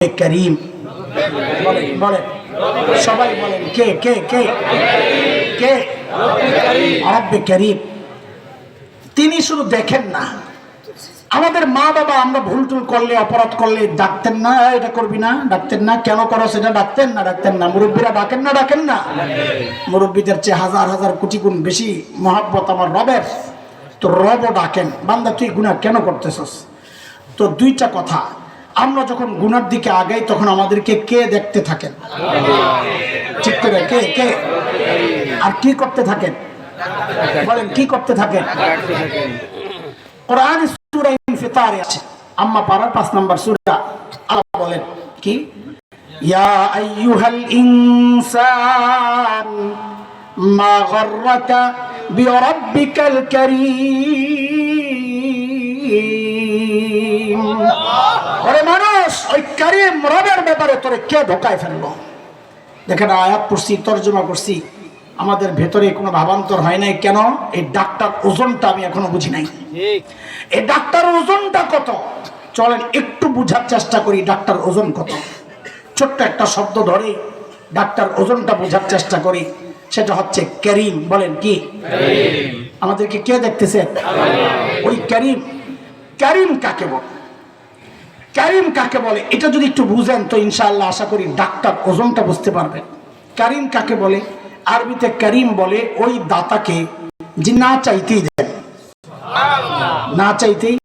করিম। বলেন, সবাই বলেন, কে কে কে? কে? করিম। তিনি শুধু দেখেন না। আমাদের মা বাবা আমরা ভুল টুল করলে, অপরাধ করলে ডাকতেন না, এটা করবি না, ডাকতেন না, কেন করো সেটা ডাকতেন না ডাকতেন না। মুরব্বীরা ডাকেন না ডাকেন না। মুরব্বীদের চেয়ে হাজার হাজার কোটি গুণ বেশি মহাব্বত আমার রবের। তো রবও ডাকেন। বান্দা, তুই গুণা কেন করতেছস? তো দুইটা কথা। আমরা যখন গুনার দিকে আগাই, তখন আমাদেরকে কে দেখতে থাকেন? ঠিক করে কে কে? আর কি করতে থাকেন? বলেন, কি করতে থাকেন? কোরআন সূরা আছে। আম্মা পারার পাঁচ নাম্বার সূরা, আল্লাহ বলেন, কি? ইয়া আইয়ুহাল ইনসান, মা গররাকা বিরাব্বিকাল কারীম। ওরে মানুষ ওই কারীম রবের ব্যাপারে তোরে কে ধোকায় ফেলল? দেখেন আয়াত পড়ছি তর্জমা করছি। আমাদের ভেতরে কোনো ভাবান্তর হয় নাই। কেন? এই ডাক্তার ওজনটা আমি এখনও বুঝি নাই। এই ডাক্তার ওজনটা কত? চলেন একটু বুঝার চেষ্টা করি ডাক্তার ওজন কত? ছোট্ট একটা শব্দ ধরে ডাক্তার ওজনটা বোঝার চেষ্টা করি। সেটা হচ্ছে ক্যারিম। বলেন কি? আমাদেরকে কে দেখতেছে? ওই ক্যারিম। ক্যারিম কাকে বলে? ক্যারিম কাকে বলে? এটা যদি একটু বুঝেন তো ইনশাআল্লাহ আশা করি ডাক্তার ওজনটা বুঝতে পারবেন। ক্যারিম কাকে বলে? আরবিতে ক্যারিম বলে ওই দাতাকে যে না চাইতেই দেন। না চাইতেই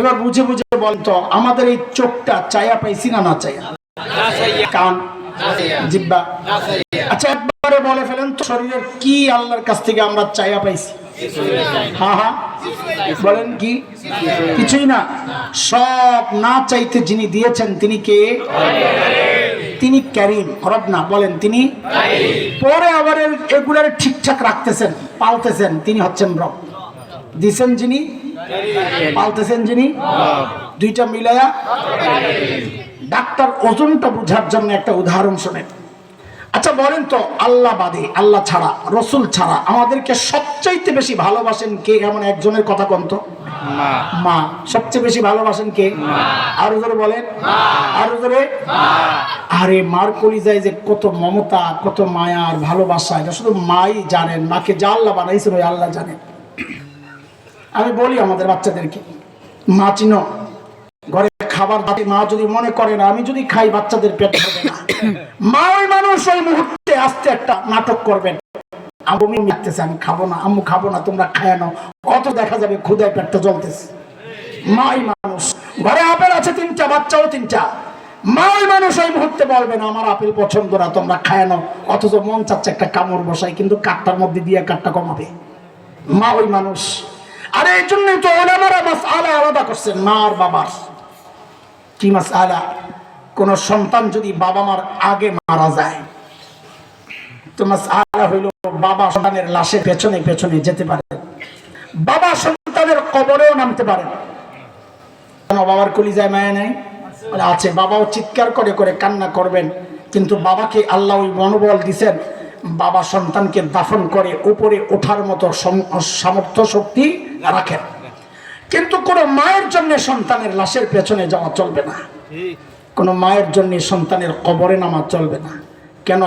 এবার বুঝে বুঝে বলতো আমাদের এই চোখটা চায়া পাইছি না না চাইয়া কান? জিব্বা আচ্ছা একবারে বলে ফেলেন তো শরীরের কি আল্লাহর কাছ থেকে আমরা চায়া পাইছি? হ্যাঁ হ্যাঁ বলেন কি? কিছুই না। সব না চাইতে যিনি দিয়েছেন, তিনি কে? তিনি ক্যারিম রব না। বলেন, তিনি? পরে আবার এগুলার ঠিকঠাক রাখতেছেন, পালতেছেন। তিনি হচ্ছেন রব। দিছেন যিনি? পালতেছেন যিনি? দুইটা মিলায়া? ডাক্তার ওজনটা বোঝার জন্য একটা উদাহরণ শোনেন। আচ্ছা বলেন তো আল্লাহ বাদে আল্লাহ ছাড়া রসুল ছাড়া আমাদেরকে সবচাইতে বেশি ভালোবাসেন কে? এমন একজনের কথা কন্ত মা। সবচেয়ে বেশি ভালোবাসেন কে? আরও জোরে বলেন। আরও জোরে। আরে মার কলিজায় যে কত মমতা কত মায়া আর ভালোবাসা এটা শুধু মাই জানেন মাকে যা আল্লাহ বানাইছিল ওই আল্লাহ জানেন। আমি বলি আমাদের বাচ্চাদেরকে মা চিনো? ঘরে খাবার দাঁড়ে মা যদি মনে করে না, আমি যদি খাই, বাচ্চাদের পেট ভরবে না। মা ওই মানুষ ওই মুহূর্তে আসতে একটা নাটক করবেন। আমি লাগতেছে, আমি খাব না, আম্মু খাব না, তোমরা খায় নাও। অত দেখা যাবে ক্ষুদায় পেটটা জ্বলতেছে। মাই মানুষ, ঘরে আপেল আছে তিনটা, বাচ্চাও তিনটা। মা ওই মানুষ ওই মুহূর্তে বলবে না আমার আপেল পছন্দ না, তোমরা খায় নাও। অথচ মন চাচ্ছে একটা কামড় বসাই কিন্তু কাঠটার মধ্যে দিয়ে কাঠটা কমাবে। মা ওই মানুষ, আর এই জন্যই তো ওলামারা মাস আলা আলাদা করছেন, মা আর বাবার। কি মাস আলা কোন সন্তান যদি বাবা মার আগে মারা যায়, তো মাস আলা হইল বাবা সন্তানের লাশে পেছনে পেছনে যেতে পারে। বাবা সন্তানের কবরেও নামতে পারে। বাবার কলিজায় মায়া নেই? আছে, বাবাও চিৎকার করে করে কান্না করবেন, কিন্তু বাবাকে আল্লাহ ওই মনোবল দিছেন। বাবা সন্তানকে দাফন করে উপরে ওঠার মতো সম- সামর্থ্য শক্তি রাখেন। কিন্তু কোনো মায়ের জন্য সন্তানের লাশের পেছনে যাওয়া চলবে না। কোনো মায়ের জন্য সন্তানের কবরে নামা চলবে না। কেন?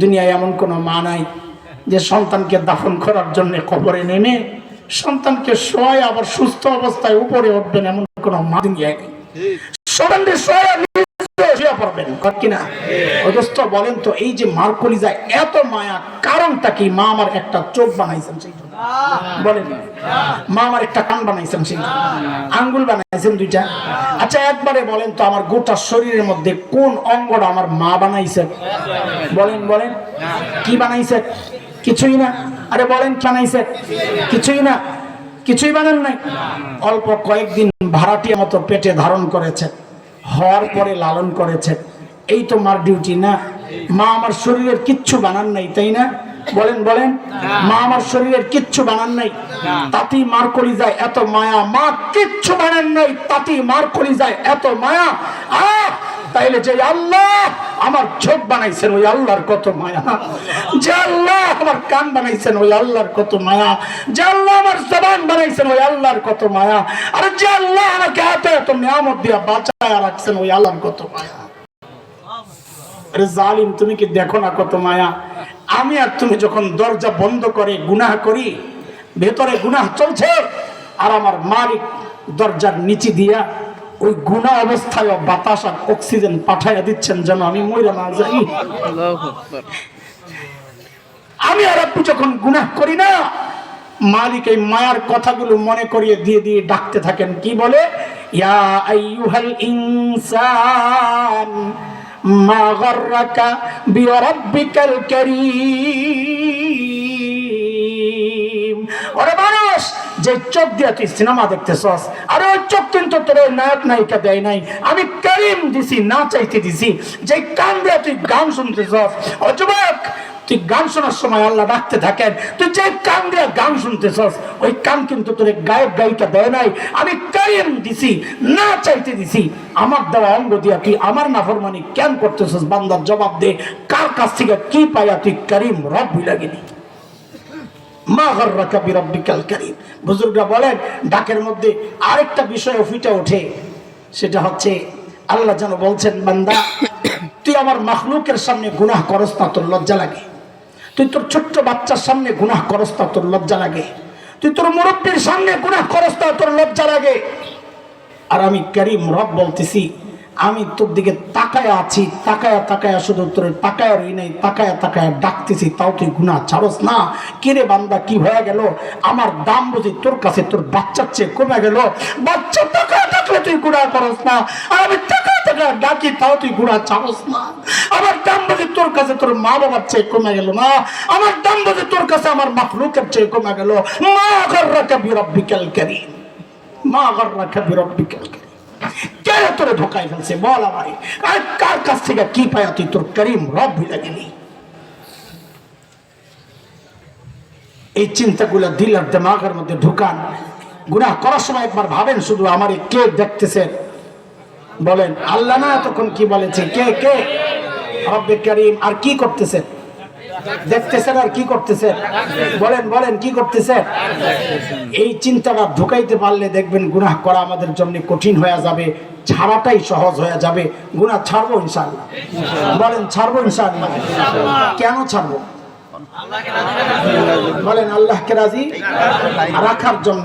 দুনিয়ায় এমন কোনো মা নাই যে সন্তানকে দাফন করার জন্য কবরে নেমে সন্তানকে শোয় আবার সুস্থ অবস্থায় উপরে উঠবেন এমন কোনো মা দুনিয়ায় নেই। সন্তানকে শোয় পড়বেন। অথচ বলেন তো, এই যে কলিজায় এত মায়া, কারণটা কি? মা আমার একটা চোখ বানাইছেন সেই জন্য বলেন। মা আমার একটা কান বানাইছেন সেই আঙ্গুল বানাইছেন দুইটা। আচ্ছা একবারে বলেন তো, আমার গোটা শরীরের মধ্যে কোন অঙ্গটা আমার মা বানাইছে? বলেন বলেন। কি বানাইছে? কিছুই না। আরে বলেন বানাইছে? কিছুই না। কিছুই বানান নাই। অল্প কয়েকদিন ভাড়াটিয়া মতো পেটে ধারণ করেছেন হওয়ার পরে লালন করেছেন এই তো মার ডিউটি না? মা আমার শরীরের কিচ্ছু বানান নাই, তাই না? বলেন বলেন। মা আমার শরীরের কিচ্ছু বানান নাই, তাতেই মার করি যায় এত মায়া। মা কিচ্ছু বানান নাই, তাতেই মার করি যায় এত মায়া। আহ! তাইলে যে আল্লাহ আমার চোখ বানাইছেন, ওই আল্লাহর কত মায়া। যে আল্লাহ আমার কান বানাইছেন, ওই আল্লাহর কত মায়া। যে আল্লাহ আমার জবান বানাইছেন, ওই আল্লাহর কত মায়া। আর যে আল্লাহ আমাকে এত এত নিয়ামত দিয়া বাঁচায় রাখছেন, ওই আল্লাহর কত মায়া। আরে জালিম, তুমি কি দেখো না কত মায়া? আমি আর তুমি যখন দরজা বন্ধ করে গুনাহ করি, ভেতরে গুনাহ চলছে, আর আমার মালিক দরজার নিচে দিয়া ওই গুণা অবস্থায় বাতাস আর অক্সিজেন পাঠাইয়া দিচ্ছেন যেন আমি মরে না যাই। আমি আর আপনি যখন গুনাহ করি না, মালিক এই মায়ার কথাগুলো মনে করিয়ে দিয়ে দিয়ে ডাকতে থাকেন। কি বলে? ইয়া আইয়ুহাল ইনসান, মা গর্রাকা বিরাব্বিকাল কারীম। ওরে মানুষ, যে চোখ দিয়ে তুই সিনেমা দেখতেছস, আরে ওই চোখ কিন্তু তোর ওই নায়ক নায়িকা দেয় নাই। আমি করিম দিছি, না চাইতে দিছি। যে কান দিয়ে তুই গান শুনতেছস ও তুই গান শোনার সময় আল্লাহ ডাকতে থাকেন। তুই যে কান গান শুনতেছস, ওই কান কিন্তু তোর গায়ক গায়িকা দেয় নাই। আমি কারিম দিছি, না চাইতে দিছি। আমার দেওয়া অঙ্গ দিয়া তুই আমার নাফরমানি কেন করতেছস বান্দার জবাব দে। কার কাছ থেকে কি পাইয়া তুই করিম রব ভুলাগিনি মা বলেন, ডাকের মধ্যে আরেকটা বিষয় ফুটে ওঠে। সেটা হচ্ছে, আল্লাহ যেন বলছেন, বান্দা, তুই আমার মাখলুকের সামনে গুনাহ করস না, তোর লজ্জা লাগে। তুই তোর ছোট্ট বাচ্চার সামনে গুনাহ করস তা তোর লজ্জা লাগে। তুই তোর মুরব্বীর সামনে গুনাহ করস না তোর লজ্জা লাগে। আর আমি করিম রব বলতেছি, আমি তোর দিকে তাকায় আছি, তাকায়া তাকায়া শুধু তোর তাকায় রই নাই, তাকায়া তাকায়া ডাকতেছি, তাও তুই গুণা ছাড়স না। কিরে বান্দা, কি হয়ে গেল? আমার দাম বুঝি তোর কাছে তোর বাচ্চার চেয়ে কমে গেল। বাচ্চা তাকায় ডাকলে তুই গুণা করস না। আর আমি ডাকি, তাও তুই গুণা ছাড়স না। আমার দাম বুঝি তোর কাছে তোর মা বাবার চেয়ে কমে গেল আমার দাম তোর কাছে আমার চেয়ে কমে মা তোরে কার কাছ থেকে কি পায়া তুই তোর করিম রব ভুলে গেলি? এই চিন্তাগুলো দিল দেমাগের মধ্যে ঢুকান। গুনাহ করার সময় একবার ভাবেন, শুধু আমারে কে দেখতেছেন বলেন, আল্লাহ না তখন কি বলেছে? কে কে? রব্বে করিম, আর কি করতেছেন দেখতেছেন আর কি করতেছেন বলেন বলেন, কি করতেছেন এই চিন্তাটা ঢুকাইতে পারলে দেখবেন গুনাহ করা আমাদের জন্য কঠিন হয়ে যাবে, ছাড়াটাই সহজ হয়ে যাবে। গুনাহ ছাড়বো ইনশাআল্লাহ। বলেন, ছাড়বো ইনশাআল্লাহ। কেন ছাড়বো? বলেন, আল্লাহকে রাজি? রাখার জন্য।